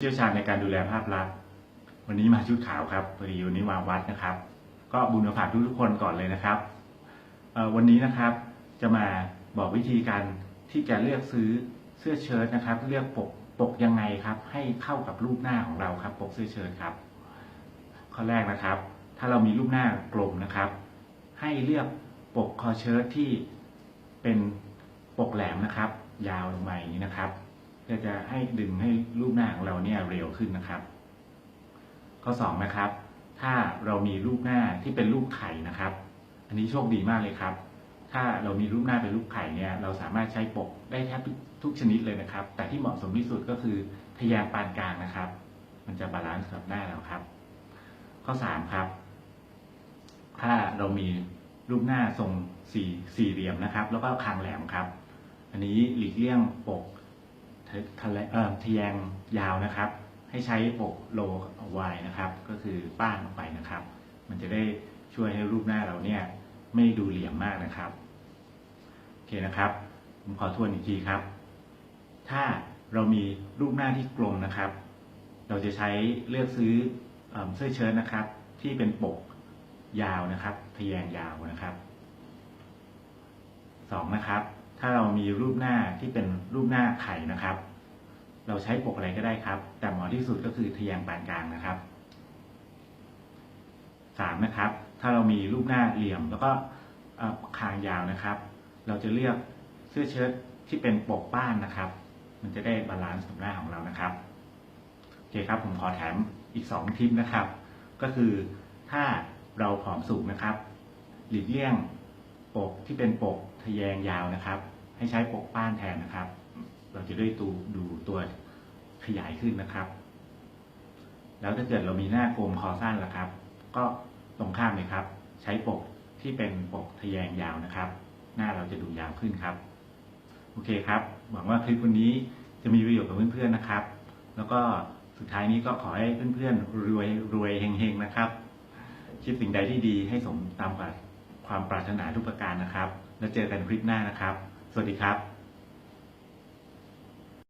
เชี่ยวชาญในการดูแลภาพลักษณ์วันนี้มาชุดขาวครับพอดีวันนี้มาวัดนะครับ ก็บุญมาฝากทุกๆคนก่อนเลยนะครับ วันนี้นะครับจะมาบอกวิธีการที่จะเลือกซื้อเสื้อเชิ้ตนะครับ เลือกปกปกยังไงครับ ให้เข้ากับรูปหน้าของเราครับ ปกเสื้อเชิ้ตครับ ข้อแรกนะครับ ถ้าเรามีรูปหน้ากลมนะครับ ให้เลือกปกคอเชิ้ตที่เป็นปกแหลมนะครับ ยาวลงมาอย่างนี้นะครับ พื่อจะให้ดึงให้รูปหน้าของเราเนี่ยเร็วขึ้นนะครับ ข้อสองนะครับ ถ้าเรามีรูปหน้าที่เป็นรูปไข่นะครับ อันนี้โชคดีมากเลยครับ ถ้าเรามีรูปหน้าเป็นรูปไข่เนี่ยเราสามารถใช้ปกได้แทบทุกชนิดเลยนะครับ แต่ที่เหมาะสมที่สุดก็คือทะแยงปานกลางนะครับ มันจะบาลานซ์กับหน้าเราครับ ข้อสามครับ ถ้าเรามีรูปหน้าทรงสี่สี่เหลี่ยมนะครับ แล้วก็คางแหลมครับ อันนี้หลีกเลี่ยงปก ทะเลเอ่อทะแยงยาวนะครับ ให้ใช้ปกโลวายนะครับ ก็คือป้านออกไปนะครับ มันจะได้ช่วยให้รูปหน้าเราเนี่ยไม่ดูเหลี่ยมมากนะครับโอเคนะครับผมขอทวนอีกทีครับ ถ้าเรามีรูปหน้าที่กลมนะครับ เราจะใช้เลือกซื้อเอ่อเสื้อเชิ้ตนะครับ ที่เป็นปกยาวนะครับทะแยงยาวนะครับสองนะครับ ถ้าเรามีรูปหน้าที่เป็นรูปหน้าไข่นะครับ เราใช้ปกอะไรก็ได้ครับ แต่เหมาะที่สุดก็คือทะแยงปานกลางนะครับสามนะครับ ถ้าเรามีรูปหน้าเหลี่ยม แล้วก็คางยาวนะครับ เราจะเลือกเสื้อเชิ้ตที่เป็นปกป้านนะครับ มันจะได้บาลานซ์กับหน้าของเรานะครับโอเคครับผมขอแถมอีกสองทิปนะครับ ก็คือถ้าเราผอมสูงนะครับ หลีกเลี่ยง ปกที่เป็นปกทะแยงยาวนะครับ ให้ใช้ปกป้านแทนนะครับ เราจะได้ดูดูตัวขยายขึ้นนะครับ แล้วถ้าเกิดเรามีหน้ากลมคอสั้นล่ะครับ ก็ตรงข้ามเลยครับ ใช้ปกที่เป็นปกทะแยงยาวนะครับ หน้าเราจะดูยาวขึ้นครับ โอเคครับ หวังว่าคลิปวันนี้จะมีประโยชน์กับเพื่อนๆนะครับ แล้วก็สุดท้ายนี้ก็ขอให้เพื่อนๆรวยรวยเฮงๆนะครับ คิดสิ่งใดที่ดีให้สมตาม ความปรารถนาทุกประการนะครับ แล้วเจอกันคลิปหน้านะครับ สวัสดีครับ